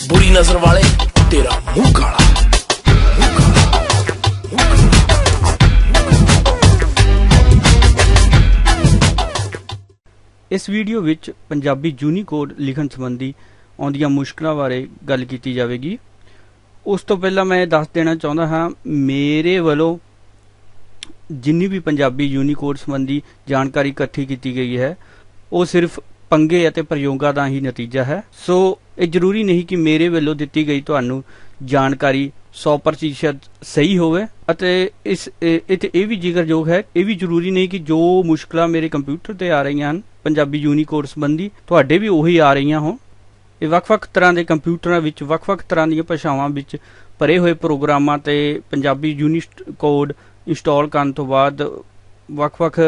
ਨਜ਼ਰ ਵਾਲੇ, ਤੇਰਾ ਮੂੰਹ ਕਾਲਾ। ਇਸ ਵੀਡੀਓ ਵਿੱਚ ਪੰਜਾਬੀ ਯੂਨੀਕੋਡ ਲਿਖਣ ਸੰਬੰਧੀ ਆਉਂਦੀਆਂ ਮੁਸ਼ਕਲਾਂ ਬਾਰੇ ਗੱਲ ਕੀਤੀ ਜਾਵੇਗੀ। ਉਸ ਤੋਂ ਪਹਿਲਾਂ ਮੈਂ ਦੱਸ ਦੇਣਾ ਚਾਹੁੰਦਾ ਹਾਂ, ਮੇਰੇ ਵੱਲੋਂ ਜਿੰਨੀ ਵੀ ਪੰਜਾਬੀ ਯੂਨੀਕੋਡ ਸੰਬੰਧੀ ਜਾਣਕਾਰੀ ਇਕੱਠੀ ਕੀਤੀ ਗਈ ਹੈ, ਉਹ ਸਿਰਫ ਪੰਗੇ ਅਤੇ ਪ੍ਰਯੋਗਾਂ ਦਾ ਹੀ ਨਤੀਜਾ ਹੈ। ਸੋ ਇਹ ਜ਼ਰੂਰੀ ਨਹੀਂ ਕਿ ਮੇਰੇ ਵੱਲੋਂ ਦਿੱਤੀ ਗਈ ਤੁਹਾਨੂੰ ਜਾਣਕਾਰੀ 100% ਸਹੀ ਹੋਵੇ ਅਤੇ ਇਸ, ਇਹ ਇਹ- ਇਹ ਵੀ ਜ਼ਿਕਰਯੋਗ ਹੈ, ਇਹ ਵੀ ਜ਼ਰੂਰੀ ਨਹੀਂ ਕਿ ਜੋ ਮੁਸ਼ਕਲਾਂ ਮੇਰੇ ਕੰਪਿਊਟਰ ਤੇ ਆ ਰਹੀਆਂ ਹਨ, ਪੰਜਾਬੀ ਯੂਨੀਕੋਡ ਸੰਬੰਧੀ, ਤੁਹਾਡੇ ਵੀ ਉਹੀ ਆ ਰਹੀਆਂ ਹੋਣ। ਇਹ ਵੱਖ-ਵੱਖ ਤਰ੍ਹਾਂ ਦੇ ਕੰਪਿਊਟਰਾਂ ਵਿੱਚ, ਵੱਖ-ਵੱਖ ਤਰ੍ਹਾਂ ਦੀਆਂ ਭਾਸ਼ਾਵਾਂ ਵਿੱਚ ਭਰੇ ਹੋਏ ਪ੍ਰੋਗਰਾਮਾਂ ਤੇ ਪੰਜਾਬੀ ਯੂਨੀਕੋਡ ਇੰਸਟਾਲ ਕਰਨ ਤੋਂ ਬਾਅਦ ਵੱਖ-ਵੱਖ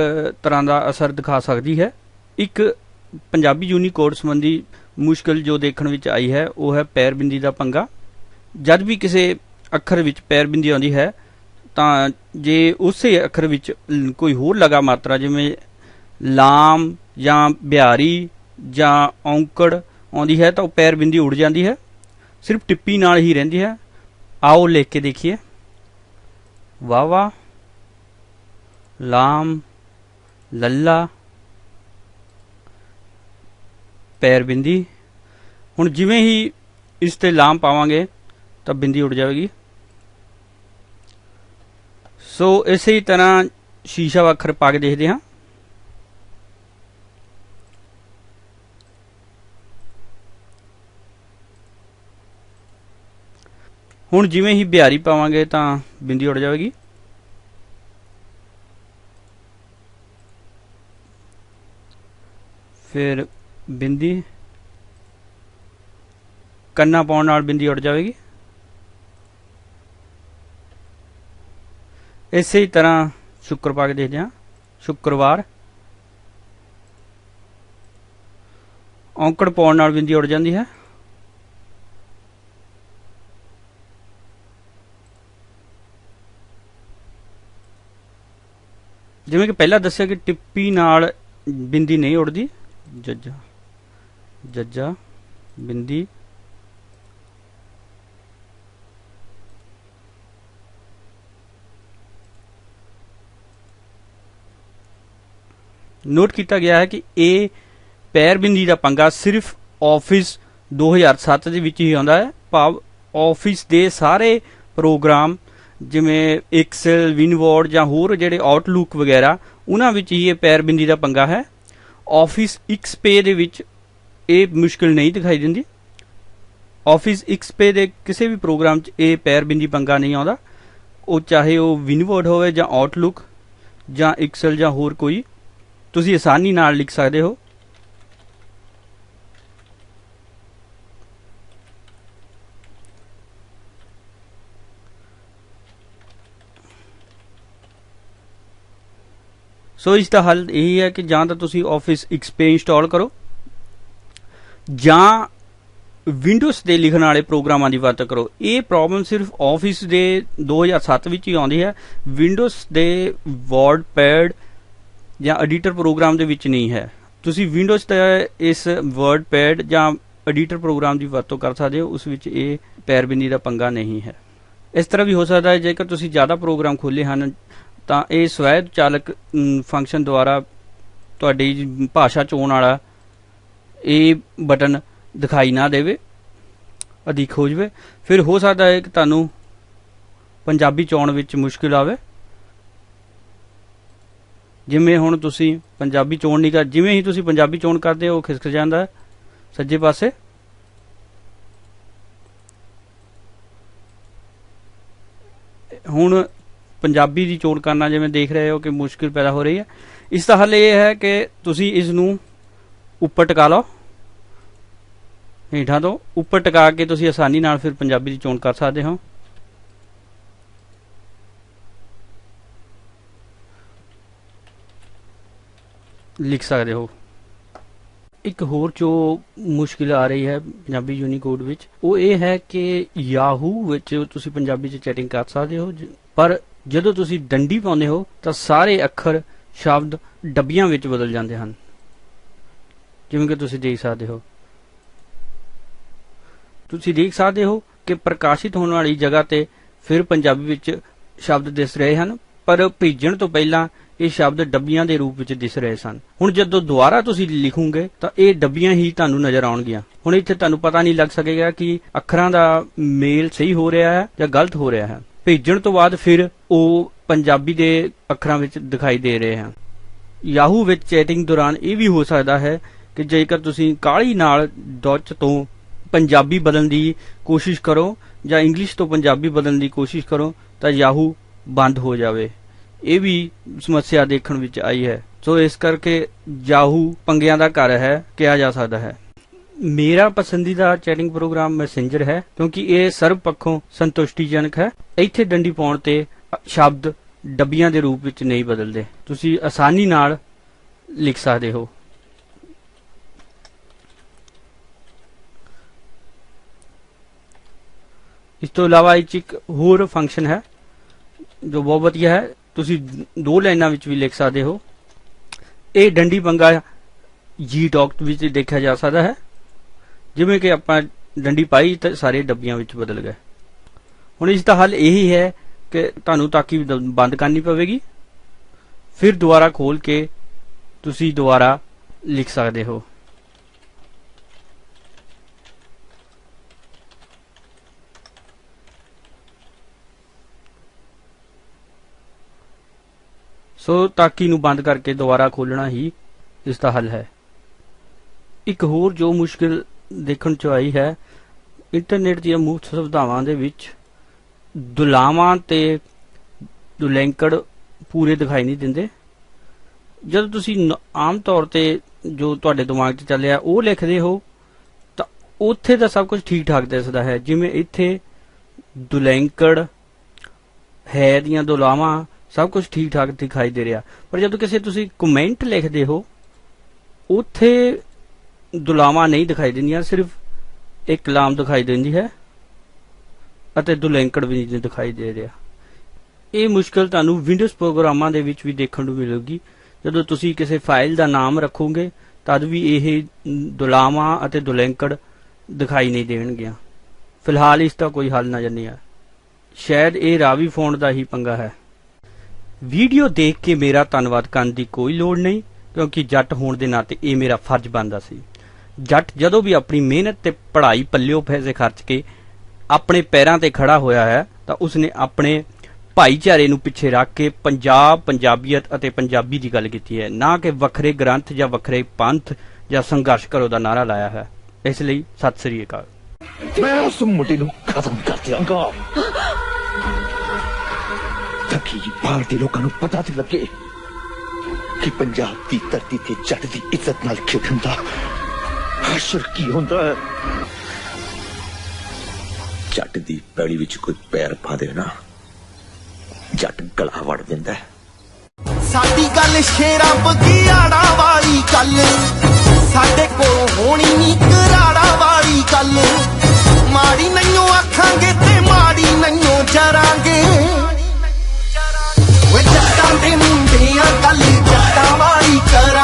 ਤਰ੍ਹਾਂ ਦਾ ਅਸਰ ਦਿਖਾ ਸਕਦੀ ਹੈ। ਇੱਕ ਪੰਜਾਬੀ ਯੂਨੀਕੋਡ ਸੰਬੰਧੀ ਮੁਸ਼ਕਲ ਜੋ ਦੇਖਣ ਵਿੱਚ ਆਈ ਹੈ, ਉਹ ਹੈ ਪੈਰ ਬਿੰਦੀ ਦਾ ਪੰਗਾ। ਜਦ ਵੀ ਕਿਸੇ ਅੱਖਰ ਵਿੱਚ ਪੈਰ ਬਿੰਦੀ ਆਉਂਦੀ ਹੈ, ਤਾਂ ਜੇ ਉਸੇ ਅੱਖਰ ਵਿੱਚ ਕੋਈ ਹੋਰ ਲਗਾ ਮਾਤਰਾ, ਜਿਵੇਂ ਲਾਮ ਜਾਂ ਬਿਹਾਰੀ ਜਾਂ ਔਂਕੜ ਆਉਂਦੀ ਹੈ, ਤਾਂ ਉਹ ਪੈਰ ਬਿੰਦੀ ਉੜ ਜਾਂਦੀ ਹੈ। ਸਿਰਫ ਟਿੱਪੀ ਨਾਲ ਹੀ ਰਹਿੰਦੀ ਹੈ। ਆਓ ਲਿਖ ਕੇ ਦੇਖੀਏ। ਵਾਵਾ ਲਾਮ, ਲੱਲਾ ਪੈਰ ਬਿੰਦੀ। ਹੁਣ ਜਿਵੇਂ ਹੀ ਇਸ ਤੇ ਲਾਮ ਪਾਵਾਂਗੇ, ਤਾਂ ਬਿੰਦੀ ਉੱਡ ਜਾਵੇਗੀ। ਸੋ ਇਸੇ ਹੀ ਤਰ੍ਹਾਂ ਸ਼ੀਸ਼ਾ ਵੱਖਰ ਪਾ ਕੇ ਦੇਖਦੇ ਹਾਂ। ਹੁਣ ਜਿਵੇਂ ਹੀ ਬਿਹਾਰੀ ਪਾਵਾਂਗੇ, ਤਾਂ ਬਿੰਦੀ ਉੱਡ ਜਾਵੇਗੀ। ਫਿਰ ਬਿੰਦੀ। ਕੰਨਾ ਪਾਉਣ ਨਾਲ ਬਿੰਦੀ ਉੱਡ ਜਾਵੇਗੀ। ਇਸੇ ਤਰ੍ਹਾਂ ਸ਼ੁੱਕਰ ਪਾ ਕੇ ਦੇਖਦੇ ਹਾਂ। ਸ਼ੁੱਕਰਵਾਰ। ਔਂਕੜ ਪਾਉਣ ਨਾਲ ਬਿੰਦੀ ਉੱਡ ਜਾਂਦੀ ਹੈ। ਜਿਵੇਂ ਕਿ ਪਹਿਲਾਂ ਦੱਸਿਆ ਕਿ ਟਿੱਪੀ ਨਾਲ ਬਿੰਦੀ ਨਹੀਂ ਉੱਡਦੀ। ਜੱਜਾ। ਜੱਜਾ, ਬਿੰਦੀ। ਨੋਟ ਕੀਤਾ ਗਿਆ ਹੈ ਕਿ ਇਹ ਪੈਰ ਬਿੰਦੀ ਦਾ ਪੰਗਾ ਸਿਰਫ ਆਫਿਸ 2007 ਦੇ ਵਿੱਚ ਹੀ ਆਉਂਦਾ ਹੈ। ਭਾਵ ਆਫਿਸ ਦੇ ਸਾਰੇ ਪ੍ਰੋਗਰਾਮ ਜਿਵੇਂ ਐਕਸਲ ਵਿਨਵੋਰਡ ਜਾਂ ਹੋਰ ਜਿਹੜੇ ਆਊਟਲੁੱਕ ਵਗੈਰਾ, ਉਹਨਾਂ ਵਿੱਚ ਹੀ ਇਹ ਪੈਰ ਬਿੰਦੀ ਦਾ ਪੰਗਾ ਹੈ। ਆਫਿਸ XP ਦੇ ਵਿੱਚ ਇਹ ਮੁਸ਼ਕਿਲ ਨਹੀਂ ਦਿਖਾਈ ਦਿੰਦੀ। ਆਫਿਸ XP ਦੇ ਕਿਸੇ ਵੀ ਪ੍ਰੋਗਰਾਮ 'ਚ ਇਹ ਪੈਰ ਬਿੰਦੀ ਪੰਗਾ ਨਹੀਂ ਆਉਂਦਾ। ਉਹ ਚਾਹੇ ਉਹ ਵਿਨਵੋਰਡ ਹੋਵੇ ਜਾਂ ਆਊਟਲੁੱਕ ਜਾਂ ਐਕਸਲ ਜਾਂ ਹੋਰ ਕੋਈ, ਤੁਸੀਂ ਆਸਾਨੀ ਨਾਲ ਲਿਖ ਸਕਦੇ ਹੋ। ਸੋ ਇਸ ਦਾ ਹੱਲ ਇਹ ਹੈ ਕਿ ਜਾਂ ਤਾਂ ਤੁਸੀਂ ਆਫਿਸ XP ਇੰਸਟਾਲ ਕਰੋ। ਜਾਂ ਵਿੰਡੋਜ਼ ਦੇ ਲਿਖਣ ਵਾਲੇ ਪ੍ਰੋਗਰਾਮਾਂ ਦੀ ਵਰਤੋਂ ਕਰੋ। ਇਹ ਪ੍ਰੋਬਲਮ ਸਿਰਫ Office ਦੇ 2007 ਵਿੱਚ ਹੀ ਆਉਂਦੀ ਹੈ। ਵਿੰਡੋਜ਼ ਦੇ ਵਰਡ ਪੈਡ ਜਾਂ ਐਡੀਟਰ ਪ੍ਰੋਗਰਾਮ ਦੇ ਵਿੱਚ ਨਹੀਂ ਹੈ। ਤੁਸੀਂ ਵਿੰਡੋਜ਼ ਤੇ ਇਸ ਵਰਡਪੈਡ ਜਾਂ ਐਡੀਟਰ ਪ੍ਰੋਗਰਾਮ ਦੀ ਵਰਤੋਂ ਕਰ ਸਕਦੇ ਹੋ। ਉਸ ਵਿੱਚ ਇਹ ਪੈਰਬਿੰਦੀ ਦਾ ਪੰਗਾ ਨਹੀਂ ਹੈ। ਇਸ ਤਰ੍ਹਾਂ ਵੀ ਹੋ ਸਕਦਾ ਹੈ, ਜੇਕਰ ਤੁਸੀਂ ਜ਼ਿਆਦਾ ਪ੍ਰੋਗਰਾਮ ਖੋਲੇ ਹਨ, ਤਾਂ ਇਹ ਸਵੈ ਚਾਲਕ ਫੰਕਸ਼ਨ ਦੁਆਰਾ ਤੁਹਾਡੀ ਭਾਸ਼ਾ ਚੋਣ ਵਾਲਾ ਇਹ ਬਟਨ ਦਿਖਾਈ ਨਾ ਦੇਵੇ, ਅਧਿਕ ਹੋ ਜਵੇ। ਫਿਰ ਹੋ ਸਕਦਾ ਹੈ ਕਿ ਤੁਹਾਨੂੰ ਪੰਜਾਬੀ ਚੋਣ ਵਿੱਚ ਮੁਸ਼ਕਿਲ ਆਵੇ। ਜਿਵੇਂ ਹੁਣ ਤੁਸੀਂ ਪੰਜਾਬੀ ਚੋਣ ਨਹੀਂ ਕਰ, ਜਿਵੇਂ ਹੀ ਤੁਸੀਂ ਪੰਜਾਬੀ ਚੋਣ ਕਰਦੇ ਹੋ, ਉਹ ਖਿਸਕ ਜਾਂਦਾ ਸੱਜੇ ਪਾਸੇ। ਹੁਣ ਪੰਜਾਬੀ ਦੀ ਚੋਣ ਕਰਨਾ ਜਿਵੇਂ ਦੇਖ ਰਹੇ ਹੋ ਕਿ ਮੁਸ਼ਕਿਲ ਪੈਦਾ ਹੋ ਰਹੀ ਹੈ। ਇਸ ਦਾ ਹੱਲ ਇਹ ਹੈ ਕਿ ਤੁਸੀਂ ਇਸ ਨੂੰ ਉੱਪਰ ਟਿਕਾ ਲਓ। ਹੇਠਾਂ ਤੋਂ ਉੱਪਰ ਟਿਕਾ ਕੇ ਤੁਸੀਂ ਆਸਾਨੀ ਨਾਲ ਫਿਰ ਪੰਜਾਬੀ ਦੀ ਚੋਣ ਕਰ ਸਕਦੇ ਹੋ। ਲਿਖ ਸਕਦੇ ਹੋ। ਇੱਕ ਹੋਰ ਜੋ ਮੁਸ਼ਕਿਲ ਆ ਰਹੀ ਹੈ ਪੰਜਾਬੀ ਯੂਨੀਕੋਡ ਵਿੱਚ, ਉਹ ਇਹ ਹੈ ਕਿ ਯਾਹੂ ਵਿੱਚ ਤੁਸੀਂ ਪੰਜਾਬੀ 'ਚ ਚੈਟਿੰਗ ਕਰ ਸਕਦੇ ਹੋ। ਪਰ ਜਦੋਂ ਤੁਸੀਂ ਡੰਡੀ ਪਾਉਂਦੇ ਹੋ ਤਾਂ ਸਾਰੇ ਅੱਖਰ ਸ਼ਬਦ ਡੱਬੀਆਂ ਵਿੱਚ ਬਦਲ ਜਾਂਦੇ ਹਨ। ਜਿਵੇਂ ਕਿ ਤੁਸੀਂ ਦੇਖ ਸਕਦੇ ਹੋ? ਤੁਸੀਂ ਦੇਖ ਸਕਦੇ ਹੋ ਕਿ ਪ੍ਰਕਾਸ਼ਿਤ ਹੋਣ ਵਾਲੀ ਜਗ੍ਹਾ ਤੇ ਫਿਰ ਪੰਜਾਬੀ ਵਿੱਚ ਸ਼ਬਦ ਦਿਸ ਰਹੇ ਹਨ, ਪਰ ਭੇਜਣ ਤੋਂ ਪਹਿਲਾਂ ਇਹ ਸ਼ਬਦ ਡੱਬੀਆਂ ਦੇ ਰੂਪ ਵਿੱਚ ਦਿਸ ਰਹੇ ਸਨ। ਹੁਣ ਜਦੋਂ ਦੁਬਾਰਾ ਤੁਸੀਂ ਲਿਖੋਗੇ ਤਾਂ ਇਹ ਡੱਬੀਆਂ ਹੀ ਤੁਹਾਨੂੰ ਨਜ਼ਰ ਆਉਣਗੀਆਂ। ਹੁਣ ਇੱਥੇ ਤੁਹਾਨੂੰ ਪਤਾ ਨਹੀਂ ਲੱਗ ਸਕੇਗਾ ਕਿ ਅੱਖਰਾਂ ਦਾ ਮੇਲ ਸਹੀ ਹੋ ਰਿਹਾ ਹੈ ਜਾਂ ਗਲਤ ਹੋ ਰਿਹਾ ਹੈ। ਭੇਜਣ ਤੋਂ ਬਾਅਦ ਫਿਰ ਉਹ ਪੰਜਾਬੀ ਦੇ ਅੱਖਰਾਂ ਵਿੱਚ ਦਿਖਾਈ ਦੇ ਰਹੇ ਹਨ। ਯਾਹੂ ਵਿੱਚ ਚੈਟਿੰਗ ਦੌਰਾਨ ਇਹ ਵੀ ਹੋ ਸਕਦਾ ਹੈ ਕਿ ਜੇਕਰ ਤੁਸੀਂ ਕਾਲੀ ਨਾਲ ਡੌਚ ਤੋਂ ਪੰਜਾਬੀ ਬਦਲਣ ਦੀ ਕੋਸ਼ਿਸ਼ ਕਰੋ ਜਾਂ ਇੰਗਲਿਸ਼ ਤੋਂ ਪੰਜਾਬੀ ਬਦਲਣ ਦੀ ਕੋਸ਼ਿਸ਼ ਕਰੋ, ਤਾਂ ਯਾਹੂ ਬੰਦ ਹੋ ਜਾਵੇ। ਇਹ ਵੀ ਸਮੱਸਿਆ ਦੇਖਣ ਵਿੱਚ ਆਈ ਹੈ। ਸੋ ਇਸ ਕਰਕੇ ਯਾਹੂ ਪੰਗਿਆਂ ਦਾ ਘਰ ਹੈ, ਕਿਹਾ ਜਾ ਸਕਦਾ ਹੈ। ਮੇਰਾ ਪਸੰਦੀਦਾ ਚੈਟਿੰਗ ਪ੍ਰੋਗਰਾਮ ਮੈਸੇਂਜਰ ਹੈ, ਕਿਉਂਕਿ ਇਹ ਸਰਵ ਪੱਖੋਂ ਸੰਤੁਸ਼ਟੀਜਨਕ ਹੈ। ਇੱਥੇ ਡੰਡੀ ਪਾਉਣ ਤੇ ਸ਼ਬਦ ਡੱਬੀਆਂ ਦੇ ਰੂਪ ਵਿੱਚ ਨਹੀਂ ਬਦਲਦੇ। ਤੁਸੀਂ ਆਸਾਨੀ ਨਾਲ ਲਿਖ ਸਕਦੇ ਹੋ। ਇਸ ਤੋਂ ਇਲਾਵਾ ਇਹ 'ਚ ਇੱਕ ਹੋਰ ਫੰਕਸ਼ਨ ਹੈ, ਜੋ ਬਹੁਤ ਵਧੀਆ ਹੈ, ਤੁਸੀਂ ਦੋ ਲਾਈਨਾਂ ਵਿੱਚ ਵੀ ਲਿਖ ਸਕਦੇ ਹੋ। ਇਹ ਡੰਡੀ ਪੰਗਾ ਜੀ ਟਾਕ ਵਿੱਚ ਦੇਖਿਆ ਜਾ ਸਕਦਾ ਹੈ। ਜਿਵੇਂ ਕਿ ਆਪਾਂ ਡੰਡੀ ਪਾਈ ਤਾਂ ਸਾਰੇ ਡੱਬੀਆਂ ਵਿੱਚ ਬਦਲ ਗਏ। ਹੁਣ ਇਸ ਦਾ ਹੱਲ ਇਹੀ ਹੈ ਕਿ ਤੁਹਾਨੂੰ ਤਾਕੀ ਦ- ਬੰਦ ਕਰਨੀ ਪਵੇਗੀ। ਫਿਰ ਦੁਬਾਰਾ ਖੋਲ ਕੇ ਤੁਸੀਂ ਦੁਬਾਰਾ ਲਿਖ ਸਕਦੇ ਹੋ। ਸੋ ਤਾਕੀ ਨੂੰ ਬੰਦ ਕਰਕੇ ਦੁਬਾਰਾ ਖੋਲਣਾ ਹੀ ਇਸ ਦਾ ਹੱਲ ਹੈ। ਇੱਕ ਹੋਰ ਜੋ ਮੁਸ਼ਕਿਲ ਦੇਖਣ ਚ ਆਈ ਹੈ, ਇੰਟਰਨੈਟ ਦੀਆਂ ਮੁਫਤ ਸੁਵਿਧਾਵਾਂ ਦੇ ਵਿੱਚ ਦੁਲਾਵਾਂ ਤੇ ਦੁਲੈਂਕੜ ਪੂਰੇ ਦਿਖਾਈ ਨਹੀਂ ਦਿੰਦੇ। ਜਦੋਂ ਤੁਸੀਂ ਆਮ ਤੌਰ ਤੇ ਜੋ ਤੁਹਾਡੇ ਦਿਮਾਗ 'ਚ ਚੱਲਿਆ ਉਹ ਲਿਖਦੇ ਹੋ, ਤਾਂ ਉੱਥੇ ਤਾਂ ਸਭ ਕੁਝ ਠੀਕ ਠਾਕ ਦਿਸਦਾ ਹੈ। ਜਿਵੇਂ ਇੱਥੇ ਦੁਲੈਂਕੜ ਹੈ ਦੀਆਂ ਦੁਲਾਵਾਂ ਸਭ ਕੁਝ ਠੀਕ ਠਾਕ ਦਿਖਾਈ ਦੇ ਰਿਹਾ। ਪਰ ਜਦੋਂ ਕਿਸੇ ਤੁਸੀਂ ਕਮੈਂਟ ਲਿਖਦੇ ਹੋ, ਉੱਥੇ ਦੁਲਾਵਾਂ ਨਹੀਂ ਦਿਖਾਈ ਦਿੰਦੀਆਂ, ਸਿਰਫ ਇੱਕ ਲਾਮ ਦਿਖਾਈ ਦਿੰਦੀ ਹੈ ਅਤੇ ਦੁਲੈਂਕੜ ਵੀ ਨਹੀਂ ਦਿਖਾਈ ਦੇ ਰਿਹਾ। ਇਹ ਮੁਸ਼ਕਲ ਤੁਹਾਨੂੰ ਵਿੰਡੋਜ਼ ਪ੍ਰੋਗਰਾਮਾਂ ਦੇ ਵਿੱਚ ਵੀ ਦੇਖਣ ਨੂੰ ਮਿਲੇਗੀ। ਜਦੋਂ ਤੁਸੀਂ ਕਿਸੇ ਫਾਈਲ ਦਾ ਨਾਮ ਰੱਖੋਗੇ, ਤਦ ਵੀ ਇਹ ਦੁਲਾਵਾਂ ਅਤੇ ਦੁਲੈਂਕੜ ਦਿਖਾਈ ਨਹੀਂ ਦੇਣਗੀਆਂ। ਫਿਲਹਾਲ ਇਸ ਦਾ ਕੋਈ ਹੱਲ ਨਜ਼ਰ ਨਹੀਂ ਆ। ਸ਼ਾਇਦ ਇਹ ਰਾਵੀ ਫੋਨ ਦਾ ਹੀ ਪੰਗਾ ਹੈ। ਵੀਡੀਓ ਦੇਖ ਕੇ ਮੇਰਾ ਧੰਨਵਾਦ ਕਰਨ ਦੀ ਕੋਈ ਲੋੜ ਨਹੀਂ, ਕਿਉਂਕਿ ਜੱਟ ਹੋਣ ਦੇ ਨਾਤੇ ਇਹ ਮੇਰਾ ਫਰਜ਼ ਬਣਦਾ ਸੀ। ਜੱਟ ਜਦੋਂ ਵੀ ਆਪਣੀ ਮਿਹਨਤ ਤੇ ਪੜ੍ਹਾਈ ਪੱਲਿਓ ਪੈਸੇ ਖਰਚ ਕੇ ਆਪਣੇ ਪੈਰਾਂ ਤੇ ਖੜਾ ਹੋਇਆ ਹੈ, ਤਾਂ ਉਸਨੇ ਆਪਣੇ ਭਾਈਚਾਰੇ ਨੂੰ ਪਿੱਛੇ ਰੱਖ ਕੇ ਪੰਜਾਬ, ਪੰਜਾਬੀਅਤ ਅਤੇ ਪੰਜਾਬੀ ਦੀ ਗੱਲ ਕੀਤੀ ਹੈ। ਨਾ ਕਿ ਵੱਖਰੇ ਗ੍ਰੰਥ ਜਾਂ ਵੱਖਰੇ ਪੰਥ ਜਾਂ ਸੰਘਰਸ਼ ਕਰੋ ਦਾ ਨਾਰਾ ਲਾਇਆ ਹੈ। ਇਸ ਲਈ ਸਤਿ ਸ੍ਰੀ ਅਕਾਲ। ਮੈਂ ਉਸ ਮੁੰਡੇ ਨੂੰ ਖਤਮ ਕਰ ਦਿਆਂਗਾ ਬਾਹਰ ਦੇ ਲੋਕਾਂ ਨੂੰ ਪਤਾ ਤੇ ਲੱਗੇ ਕਿ ਪੰਜਾਬ ਦੀ ਧਰਤੀ ਤੇ ਜੱਟ ਦੀ ਇੱਜ਼ਤ ਨਾਲ ਖੇਡਣ ਦਾ ਹਸ਼ਰ ਕੀ ਹੁੰਦਾ? ਹੈ ਜੱਟ ਦੀ ਪੈੜੀ ਵਿੱਚ ਕੋਈ ਪੈਰ ਪਾ ਨਾ, ਜੱਟ ਗਲਾ ਵੜ ਦਿੰਦਾ ਸਾਡੀ ਗੱਲ ਸ਼ੇਰਾਂ ਬਗਿਆੜਾ ਵਾਲੀ ਗੱਲ, ਸਾਡੇ ਕੋਲ ਹੋਣੀ ਨਹੀਂ ਕਰਾੜਾ ਵਾਲੀ ਗੱਲ। ਮਾੜੀ ਨਹੀਂਓ ਆਖਾਂਗੇ ਤੇ ਮਾੜੀ ਨਹੀਂਓ ਜਰਾਂਗੇ। tara